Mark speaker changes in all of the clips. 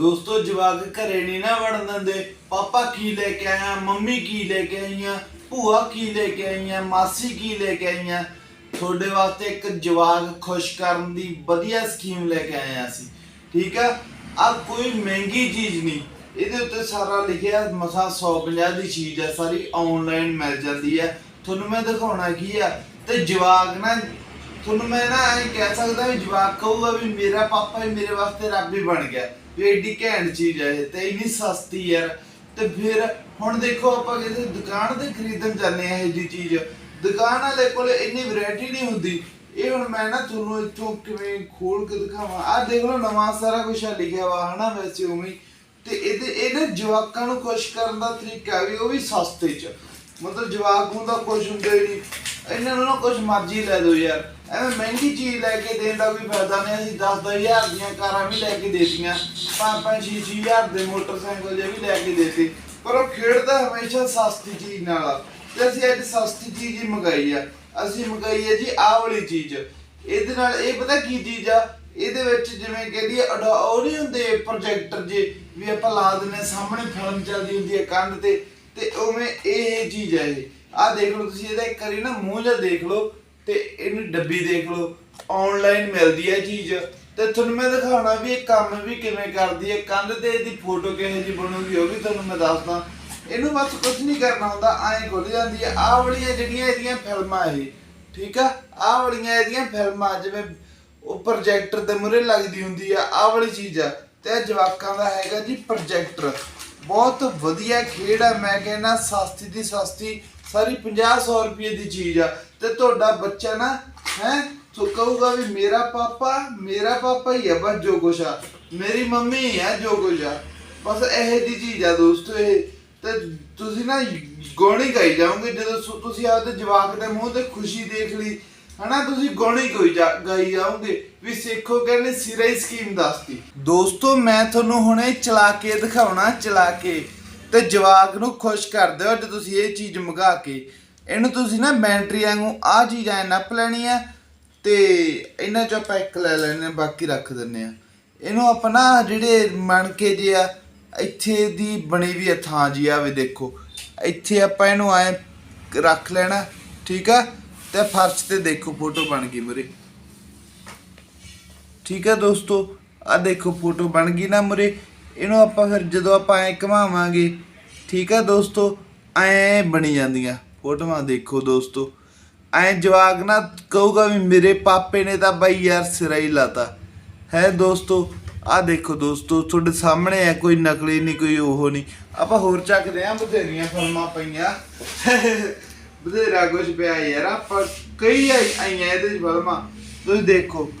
Speaker 1: ਦੋਸਤੋ, ਜਵਾਕ ਘਰੇ ਨਹੀਂ ਨਾ ਵੜਨ ਦਿੰਦੇ। ਪਾਪਾ ਕੀ ਲੈ ਕੇ ਆਇਆ? ਮੰਮੀ ਕੀ ਲੈ ਕੇ ਆਈਆਂ? ਭੂਆ ਕੀ ਲੈ ਕੇ ਆਈਆਂ? ਮਾਸੀ ਕੀ ਲੈ ਕੇ ਆਈਆਂ? ਤੁਹਾਡੇ ਵਾਸਤੇ ਇੱਕ ਜਵਾਕ ਖੁਸ਼ ਕਰਨ ਦੀ ਵਧੀਆ ਸਕੀਮ ਲੈ ਕੇ ਆਏ ਹਾਂ ਅਸੀਂ ਠੀਕ ਆ? ਆ ਕੋਈ ਮਹਿੰਗੀ ਚੀਜ਼ ਨਹੀਂ। ਇਹਦੇ ਉੱਤੇ ਸਾਰਾ ਲਿਖਿਆ, ਮਸਾ 150 ਦੀ ਚੀਜ਼ ਆ, ਸਾਰੀ ਆਨਲਾਈਨ ਮਿਲ ਜਾਂਦੀ ਹੈ ਤੁਹਾਨੂੰ ਮੈਂ ਦਿਖਾਉਣਾ ਕੀ ਆ? ਤੇ ਜਵਾਕ ਨਾ, ਤੁਹਾਨੂੰ ਮੈਂ ਨਾ ਇਹ ਕਹਿ ਸਕਦਾ ਵੀ ਜਵਾਕ ਕਹੂਗਾ ਵੀ ਮੇਰਾ ਪਾਪਾ ਹੀ ਮੇਰੇ ਵਾਸਤੇ ਰੱਬ ਹੀ ਬਣ ਗਿਆ। ਵੀ ਐਡੀ ਘੈਂਟ ਚੀਜ਼ ਹੈ ਇਹ ਤੇ ਇੰਨੀ ਸਸਤੀ ਯਾਰ। ਤੇ ਫਿਰ ਹੁਣ ਦੇਖੋ ਆਪਾਂ ਕਿਸੇ ਦੁਕਾਨ ਤੇ ਖਰੀਦਣ ਜਾਂਦੇ ਆ ਇਹ ਜੀ ਚੀਜ਼। ਦੁਕਾਨ ਵਾਲੇ ਕੋਲ ਇੰਨੀ ਵੈਰਾਈਟੀ ਨਹੀਂ ਹੁੰਦੀ। ਇਹ ਹੁਣ ਮੈਂ ਨਾ ਤੁਹਾਨੂੰ ਇੱਥੋਂ ਕਿਵੇਂ ਖੋਲ ਕੇ ਦਿਖਾਵਾਂ। ਆਹ ਦੇਖ ਲਓ ਨਵਾਂ ਸਾਰਾ ਕੁਝ ਲਿਖਿਆ ਵਾ, ਹਨਾ ਵੈਸੇ ਉਵੇਂ ਤੇ ਇਹਦੇ ਇਹਦੇ ਜਵਾਕਾਂ ਨੂੰ ਖੁਸ਼ ਕਰਨ ਦਾ ਤਰੀਕਾ ਵੀ ਉਹ ਵੀ ਸਸਤੇ ਚ। ਮਤਲਬ ਜਵਾਕ ਹੁੰਦਾ ਖੁਸ਼ ਹੁੰਦਾ ਨਹੀਂ। ਇਹਨਾਂ ਨੂੰ ਨਾ ਕੁਝ ਮਰਜ਼ੀ ਲੈ ਦਿਓ ਯਾਰ। ਐਵੇਂ ਮਹਿੰਗੀ ਚੀਜ਼ ਲੈ ਕੇ ਦੇਣ ਦਾ ਕੋਈ ਫਾਇਦਾ ਨਹੀਂ ਅਸੀਂ 10 ਹਜ਼ਾਰ ਦੀਆਂ ਕਾਰਾਂ ਵੀ ਲੈ ਕੇ ਦੇਤੀਆਂ 5-5 ਹਜ਼ਾਰ ਦੇ ਮੋਟਰਸਾਈਕਲ ਜੇ ਵੀ ਲੈ ਕੇ ਦੇਤੇ। ਪਰ ਉਹ ਖੇਡਦਾ ਹਮੇਸ਼ਾ ਸਸਤੀ ਚੀਜ਼ ਨਾਲ ਆ। ਤੇ ਅਸੀਂ ਅੱਜ ਸਸਤੀ ਚੀਜ਼ ਹੀ ਮੰਗਾਈ ਆ। ਅਸੀਂ ਮੰਗਾਈ ਹੈ ਜੀ ਆਹ ਵਾਲੀ ਚੀਜ਼। ਇਹਦੇ ਨਾਲ ਇਹ ਪਤਾ ਕੀ ਚੀਜ਼ ਆ? ਇਹਦੇ ਵਿੱਚ ਜਿਵੇਂ ਕਹਿੰਦੀ ਉਹ ਨਹੀਂ ਹੁੰਦੇ ਪ੍ਰੋਜੈਕਟਰ ਜੇ ਵੀ ਆਪਾਂ ਲਾ ਦਿੰਦੇ ਹਾਂ, ਸਾਹਮਣੇ ਫਿਲਮ ਚੱਲਦੀ ਹੁੰਦੀ ਹੈ ਕੰਧ ਤੇ। ਤੇ ਉਵੇਂ ਇਹ ਚੀਜ਼ ਹੈ ਇਹ। ਆਹ ਦੇਖ ਲਓ ਤੁਸੀਂ, ਇਹਦਾ ਇੱਕ ਵਾਰੀ ਨਾ ਮੂੰਹ ਜਿਹਾ ਦੇਖ ਲਓ ਤੇ ਇਹਨੂੰ ਡੱਬੀ ਦੇਖ ਲਓ। ਆਨਲਾਈਨ ਮਿਲਦੀ ਹੈ ਚੀਜ਼। ਤੇ ਤੁਹਾਨੂੰ ਮੈਂ ਦਿਖਾਉਣਾ ਵੀ ਇਹ ਕੰਮ ਵੀ ਕਿਵੇਂ ਕਰਦੀ ਹੈ ਕੰਧ ਤੇ ਇਹਦੀ ਫੋਟੋ ਕਿਹੋ ਜਿਹੀ ਬਣੂਗੀ ਉਹ ਵੀ ਤੁਹਾਨੂੰ ਮੈਂ ਦੱਸਦਾ। ਇਹਨੂੰ ਬਸ ਕੁਝ ਨਹੀਂ ਕਰਨਾ ਹੁੰਦਾ, ਐਂ ਖੁੱਲ ਜਾਂਦੀ ਹੈ ਆਹ ਵਾਲੀਆਂ ਜਿਹੜੀਆਂ ਇਹਦੀਆਂ ਫਿਲਮਾਂ ਇਹ, ਠੀਕ ਆ? ਆਹ ਵਾਲੀਆਂ ਇਹਦੀਆਂ ਫਿਲਮਾਂ ਜਿਵੇਂ ਉਹ ਪ੍ਰੋਜੈਕਟਰ ਦੇ ਮੂਹਰੇ ਲੱਗਦੀ ਹੁੰਦੀ ਆ, ਆਹ ਵਾਲੀ ਚੀਜ਼ ਆ। ਤੇ ਇਹ ਜਵਾਕਾਂ ਦਾ ਹੈਗਾ ਜੀ ਪ੍ਰੋਜੈਕਟਰ ਬਹੁਤ ਵਧੀਆ ਖੇਡ ਆ, ਮੈਂ ਕਹਿੰਦਾ ਸਸਤੀ ਦੀ ਸਸਤੀ। ਸਾਰੀ 50 ਰੁਪਏ ਦੀ ਚੀਜ਼ ਆ। ਤੇ ਤੁਹਾਡਾ ਬੱਚਾ ਨਾ, ਹੈ, ਤੋ ਕਹੂਗਾ ਵੀ ਮੇਰਾ ਪਾਪਾ ਮੇਰਾ ਪਾਪਾ ਹੀ ਆ, ਬਸ ਜੋ ਕੁਛ ਆ। ਮੇਰੀ ਮੰਮੀ ਹੀ ਆ, ਜੋ ਕੁਛ ਆ। ਬਸ ਇਹ ਦੀ ਚੀਜ਼ ਆ ਦੋਸਤੋ ਇਹ। ਤੇ ਤੁਸੀਂ ਨਾ ਗੋਣੀ ਗਾਈ ਜਾਓਗੇ। ਜਦੋਂ ਤੁਸੀਂ ਆਪਦੇ ਜਵਾਕ ਦੇ ਮੂੰਹ ਤੇ ਖੁਸ਼ੀ ਦੇਖ ਲਈ, ਹਨਾ, ਤੁਸੀਂ ਗੋਣੀ ਕੋਈ ਜਾ- ਗਾਈ ਜਾਓਗੇ। ਵੀ ਸਿੱਖੋ ਕਹਿੰਦੇ ਸਿਰਾ ਹੀ ਸਕੀਮ ਦੱਸਤੀ। ਦੋਸਤੋ, ਮੈਂ ਤੁਹਾਨੂੰ ਹੁਣੇ ਚਲਾ ਕੇ ਦਿਖਾਉਣਾ, ਚਲਾ ਕੇ। ਤੇ ਜਵਾਕ ਨੂੰ ਖੁਸ਼ ਕਰ ਦਿਓ ਜੇ ਤੁਸੀਂ ਇਹ ਚੀਜ਼ ਮੰਗਾ ਕੇ, ਇਹਨੂੰ ਤੁਸੀਂ ਨਾ ਬੈਟਰੀ ਵਾਂਗੂ ਆ ਚੀਜ਼ ਐ ਨੱਪ ਲੈਣੀ ਆ ਤੇ ਇਹਨਾਂ ਚੋਂ ਆਪਾਂ ਇੱਕ ਲੈ ਲੈਣੇ ਬਾਕੀ ਰੱਖ ਦਿੰਨੇ ਆ ਇਹਨੂੰ ਆਪਾਂ ਨਾ ਜਿਹੜੇ ਮਣ ਕੇ ਜੇ ਆ, ਇੱਥੇ ਦੀ ਬਣੀ ਵੀ ਆ ਥਾਂ ਜੀ ਆਵੇ ਦੇਖੋ। ਇੱਥੇ ਆਪਾਂ ਇਹਨੂੰ ਐ ਰੱਖ ਲੈਣਾ, ਠੀਕ ਆ? ਤੇ ਫਰਸ਼ ਤੇ ਦੇਖੋ ਫੋਟੋ ਬਣ ਗਈ ਮੁਰੇ। ਠੀਕ ਆ ਦੋਸਤੋ? ਆ ਦੇਖੋ ਫੋਟੋ ਬਣ ਗਈ ਨਾ ਮੁਰੇ। ਇਹਨੂੰ ਆਪਾਂ ਫਿਰ ਜਦੋਂ ਆਪਾਂ ਐ ਘਮਾਵਾਂਗੇ, ਠੀਕ ਆ ਦੋਸਤੋ? ਐ ਬਣੀ ਜਾਂਦੀਆਂ ਫੋਟੋਆਂ, ਦੇਖੋ ਦੋਸਤੋ। ਐ ਜਵਾਕ ਨਾ ਕਹੂਗਾ ਵੀ ਮੇਰੇ ਪਾਪੇ ਨੇ ਤਾਂ ਬਾਈ ਯਾਰ ਸਿਰਾ ਹੀ ਲਾਤਾ। ਹੈ ਦੋਸਤੋ? ਆ ਦੇਖੋ ਦੋਸਤੋ, ਤੁਹਾਡੇ ਸਾਹਮਣੇ ਹੈ ਕੋਈ ਨਕਲੀ ਨਹੀਂ, ਕੋਈ ਉਹ ਨਹੀਂ। ਆਪਾਂ ਹੋਰ ਚੱਕਦੇ ਆ, ਬਥੇਰੀਆਂ ਫਿਲਮਾਂ ਪਈਆਂ। ਬਥੇਰਾ ਕੁਝ ਪਿਆ ਯਾਰ, ਆਪਾਂ ਕਈ ਆਈ- ਆਈਆਂ ਇਹਦੇ ਚ ਫਿਲਮਾਂ। ਤੁਸੀਂ ਦੇਖੋ।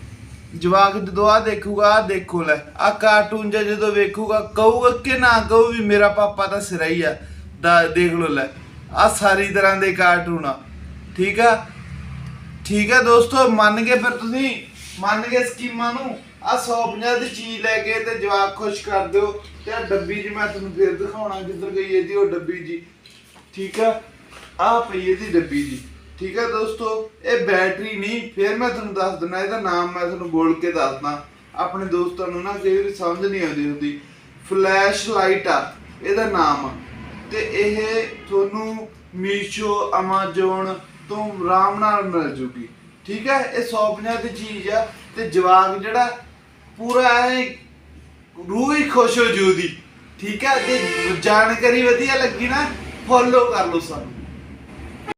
Speaker 1: ਜਵਾਕ ਜਦੋਂ ਆ ਦੇਖੂਗਾ ਆ ਦੇਖੋ ਲੈ ਆ ਕਾਰਟੂਨ ਜਿਹਾ ਜਦੋਂ ਵੇਖੂਗਾ, ਕਹੂਗਾ ਕਿ ਨਾ ਕਹੂ ਵੀ ਮੇਰਾ ਪਾਪਾ ਤਾਂ ਸਿਰਾ ਹੀ ਆ। ਦਾ, ਦੇਖ ਲੋ ਲੈ ਆ ਸਾਰੀ ਤਰ੍ਹਾਂ ਦੇ ਕਾਰਟੂਨ ਆ। ਠੀਕ ਆ? ਠੀਕ ਹੈ ਦੋਸਤੋ, ਮੰਨ ਗਏ ਫਿਰ ਤੁਸੀਂ, ਮੰਨ ਗਏ ਸਕੀਮਾਂ ਨੂੰ। ਆ 150 ਦੀ ਚੀਜ਼ ਲੈ ਕੇ ਤੇ ਜਵਾਕ ਖੁਸ਼ ਕਰ ਦਿਓ। ਤੇ ਆ ਡੱਬੀ ਜੀ ਮੈਂ ਤੁਹਾਨੂੰ ਫਿਰ ਦਿਖਾਉਣਾ ਕਿੱਧਰ ਗਈ ਇਹਦੀ ਉਹ ਡੱਬੀ ਜੀ। ਠੀਕ ਆ? ਆ ਪਈ ਇਹਦੀ ਡੱਬੀ ਜੀ। ਠੀਕ ਹੈ ਦੋਸਤੋ, ਇਹ ਬੈਟਰੀ ਨਹੀਂ, ਫਿਰ ਮੈਂ ਤੁਹਾਨੂੰ ਦੱਸ ਦਿੰਦਾ, ਇਹਦਾ ਨਾਮ ਮੈਂ ਤੁਹਾਨੂੰ ਬੋਲ ਕੇ ਦੱਸਦਾ। ਆਪਣੇ ਦੋਸਤਾਂ ਨੂੰ ਨਾ ਕਈ ਵਾਰੀ ਸਮਝ ਨਹੀਂ ਆਉਂਦੀ ਹੁੰਦੀ। ਫਲੈਸ਼ ਲਾਈਟ ਆ, ਇਹਦਾ ਨਾਮ। ਆ। ਤੇ ਇਹ ਤੁਹਾਨੂੰ ਮੀਸ਼ੋ ਅਮਾਜ਼ੋਨ ਤੋਂ ਆਰਾਮ ਨਾਲ ਮਿਲ ਜੂਗੀ। ਠੀਕ ਹੈ, ਇਹ 150 ਦੀ ਚੀਜ਼ ਆ। ਤੇ ਜਵਾਕ ਜਿਹੜਾ, ਪੂਰਾ ਐ ਰੂਹ ਹੀ ਖੁਸ਼ ਹੋ ਜੂਦੀ ਠੀਕ ਹੈ, ਜੇ ਜਾਣਕਾਰੀ ਵਧੀਆ ਲੱਗੀ ਨਾ ਫੋਲੋ ਕਰ ਲਓ ਸਾਨੂੰ।